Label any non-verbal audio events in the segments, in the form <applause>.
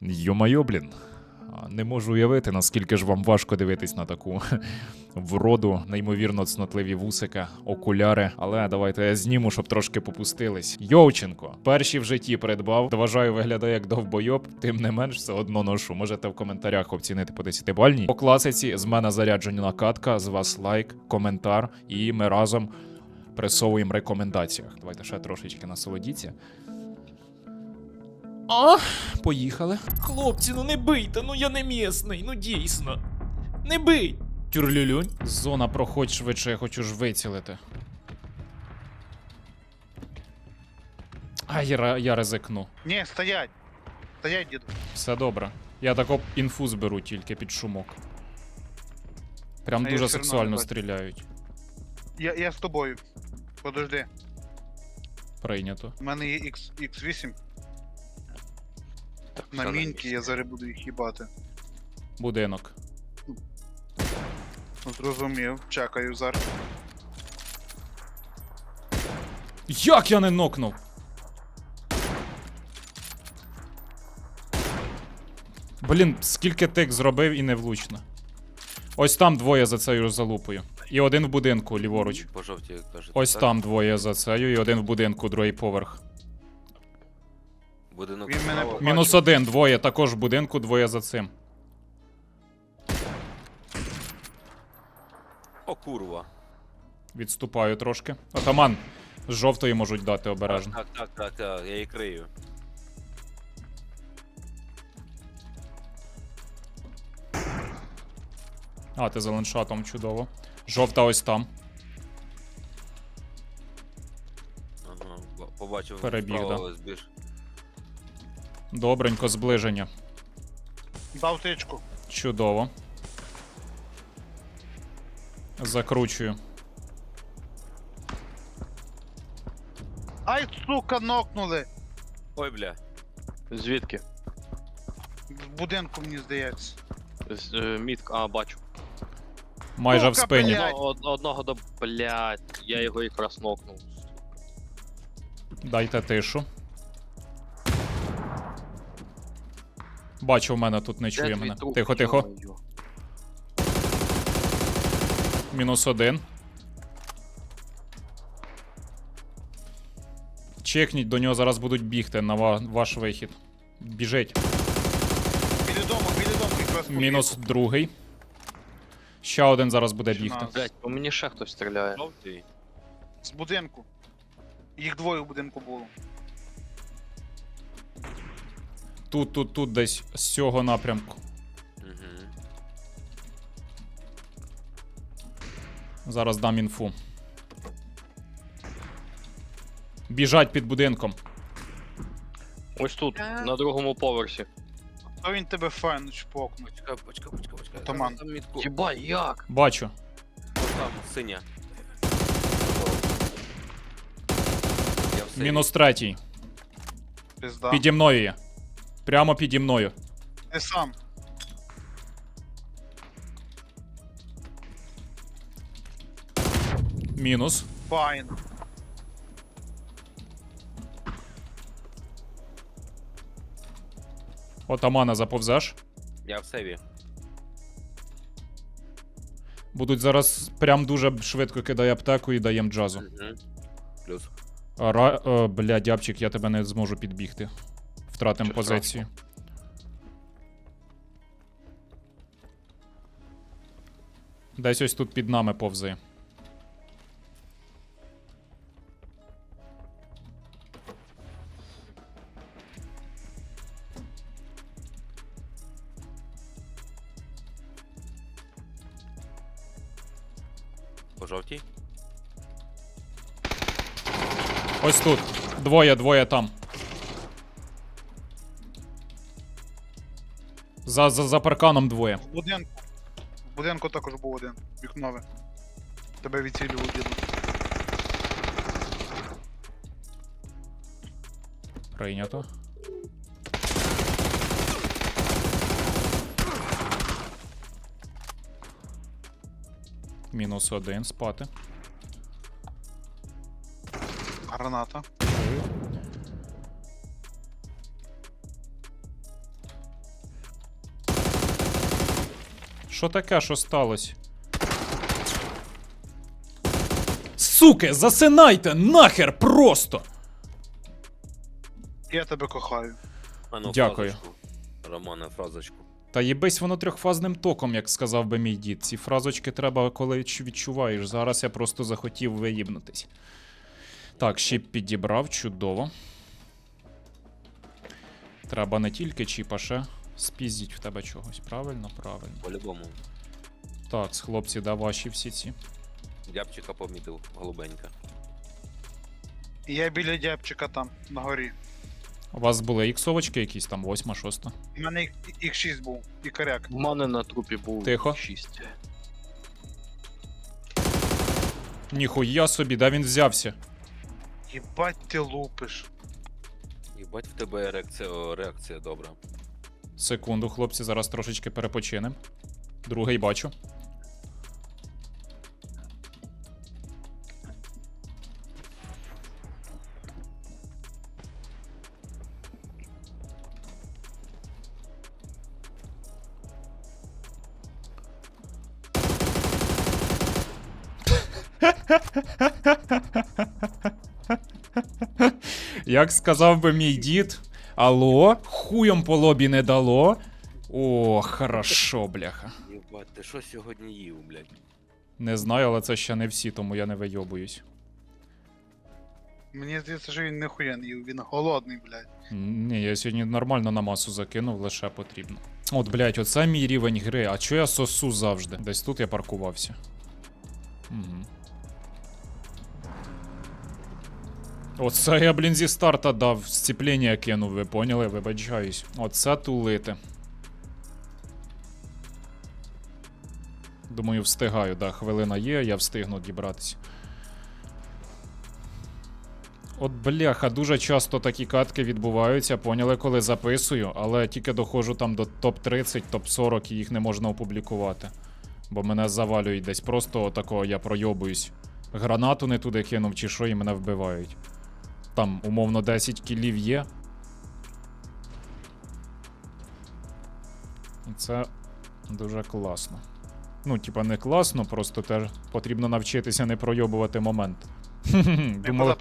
Йо-майо, блін. Не можу уявити, наскільки ж вам важко дивитись на таку <laughs> вроду, неймовірно цнотливі вусика, окуляри. Але давайте я зніму, щоб трошки попустились. Йовченко, перші в житті придбав. Вважаю, виглядає як довбойоб, тим не менш, все одно ношу. Можете в коментарях оцінити по 10 бальній. По класиці з мене заряджена катка, з вас лайк, коментар, і ми разом пресовуємо рекомендаціях. Давайте ще трошечки насолодіться. А, поїхали. Хлопці, ну не бийте, ну я не місний, ну дійсно. Не бий! Тюрлюлюнь. Зона, проходь швидше, я хочу ж вицілити. А, я, я ризикну. Ні, стоять. Стоять, діду. Все добре. Я тако інфу зберу тільки під шумок. Прям А я дуже все одно сексуально бачу. стріляють. Я, я з тобою. Подожди. Прийнято. У мене є X, X8 Так, на місці. я зараз буду їх їбати. Будинок. Зрозумів, чекаю зараз. Як я не нокнув? Блін, скільки тик зробив і не влучно. Ось там двоє за цією залупою. І один в будинку, ліворуч. По жовтій кажете. Ось так? там двоє за цією, і один в будинку, другий поверх. Будинок Він мене справа. Мінус один, двоє також в будинку, двоє за цим. О, курва. Відступаю трошки. Атаман, з жовтої можуть дати обережно. Так, так, так, так, я її крию. А, ти за ланшатом чудово. Жовта ось там. Ага, побачив. Перебіг, справа збіж. Добренько, зближення. Дав тичку. Чудово. Закручую. Ай, сука, нокнули! Ой, бля. Звідки? В будинку, мені здається. З, е, мітка, а, бачу. Майже в Сука, спині. блядь. Од- одного до. Блять, я його якраз нокнув. Дайте тишу. Бачу, в мене тут не чує мене. Тихо, тихо. Мінус один. Чекніть, до нього зараз будуть бігти на ва- ваш вихід. Біжить. Біля дому, біля дому, якраз побіг. Мінус другий. Ще один зараз буде бігти. Блять, по мені ще хтось стріляє. Жовтий. З будинку. Їх двоє в будинку було. Тут, тут, тут десь з цього напрямку. Угу. Зараз дам інфу. Біжать під будинком. Ось тут, на другому поверсі. То він тебе файно чпокнуть. Почекай, почекай, почекай, почекай. Атаман. Там мітку. Єба, як? Бачу. Ось там, синя. Я. Мінус третій. Пизда. Піді мною є. Прямо піді мною. Ти сам. Мінус. Файн. Отамана заповзеш. Я в севі. Будуть зараз прям дуже швидко кидає аптеку і даєм джазу. Угу. Плюс. Ра... е, бля, дябчик, я тебе не зможу підбігти. Втратим Що позицію. Десь ось тут під нами повзає. По жовтій. Ось тут. Двоє, двоє там. За, за, за парканом двоє. В будинку. В будинку також був один. Вікнове. Тебе відцілював діду. Прийнято. Мінус один спати. Граната. Що таке, що сталося? Суки, засинайте нахер просто! Я тебе кохаю. А ну, Дякую. фразочку. Романе, фразочку. Та їбись воно трьохфазним током, як сказав би мій дід. Ці фразочки треба, коли ч- відчуваєш. Зараз я просто захотів виїбнутись. Так, щіп підібрав, чудово. Треба не тільки чіп, а ще спіздіть в тебе чогось. Правильно, правильно. По-любому. Так, хлопці, да, ваші всі ці. Дябчика помітив, голубенька. Я біля дябчика там, на горі. У вас були іксовочки якісь там, восьма, шоста. У мене їх 6 був, і коряк. У мене на трупі був Тихо. 6. Ніхуя собі, де він взявся? Єбать ти лупиш. Їбать в тебе реакція, о, реакція добра. Секунду, хлопці, зараз трошечки перепочинем. Другий бачу. <laughs> Як сказав би мій дід, алло, хуєм по лобі не дало. О, хорошо, бляха. Їбать, ти що сьогодні їв, блядь? Не знаю, але це ще не всі, тому я не вийобуюсь. Мені здається, що він ніхуя не їв, він голодний, блядь. Ні, я сьогодні нормально на масу закинув, лише потрібно. От, блядь, оце мій рівень гри. А чого я сосу завжди? Десь тут я паркувався. Угу. Оце я, блін, зі старта дав, сцеплення кинув, ви поняли? Вибачаюсь. Оце тулити. Думаю, встигаю, да, хвилина є, я встигну дібратися. От бляха, дуже часто такі катки відбуваються, поняли, коли записую, але тільки доходжу там до топ-30, топ-40 і їх не можна опублікувати. Бо мене завалюють десь. Просто отакого я пройобуюсь. Гранату не туди кинув чи що, і мене вбивають. Там, умовно, 10 кілів є. І це дуже класно. Ну, типа, не класно, просто теж потрібно навчитися не пройобувати момент. <laughs> Думали.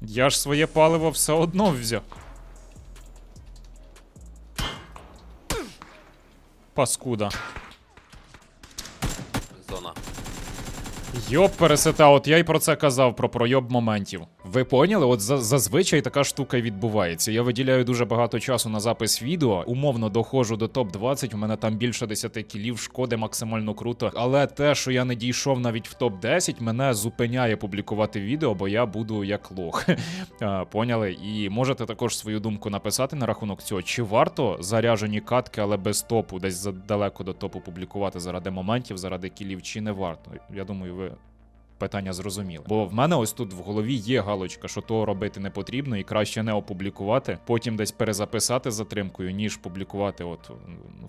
Я ж своє паливо все одно взяв. Паскуда. Зона. Йоп, пересета, от я й про це казав, про пройоб моментів. Ви поняли? От за- зазвичай така штука відбувається. Я виділяю дуже багато часу на запис відео, умовно доходжу до топ-20, у мене там більше 10 кілів, шкоди максимально круто. Але те, що я не дійшов навіть в топ-10, мене зупиняє публікувати відео, бо я буду як лох. <laughs> Поняли? І можете також свою думку написати на рахунок цього, чи варто заряжені катки, але без топу, десь далеко до топу публікувати заради моментів, заради кілів, чи не варто. Я думаю, ви. Питання зрозуміли. Бо в мене ось тут в голові є галочка, що того робити не потрібно, і краще не опублікувати, потім десь перезаписати затримкою, ніж публікувати от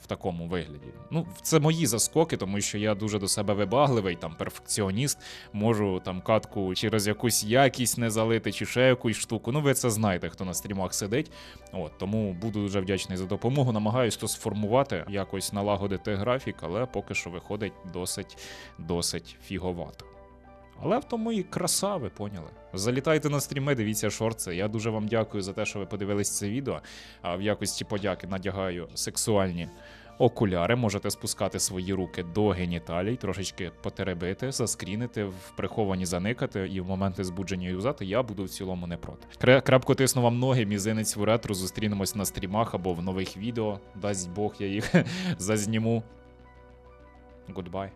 в такому вигляді. Ну, це мої заскоки, тому що я дуже до себе вибагливий, там перфекціоніст, можу там катку через якусь якість не залити, чи ще якусь штуку. Ну, ви це знаєте, хто на стрімах сидить. От тому буду дуже вдячний за допомогу. Намагаюсь то сформувати, якось налагодити графік, але поки що виходить досить досить фіговато. Але в тому і краса, ви поняли. Залітайте на стріми, дивіться шорти. Я дуже вам дякую за те, що ви подивились це відео. А в якості подяки надягаю сексуальні окуляри. Можете спускати свої руки до геніталій, трошечки потеребити, заскрінити, в приховані заникати і в моменти збудження юзати я буду в цілому не проти. Кре- Крепко тисну вам ноги, мізинець в ретро. Зустрінемось на стрімах або в нових відео. Дасть Бог, я їх <laughs> зазніму. Goodbye.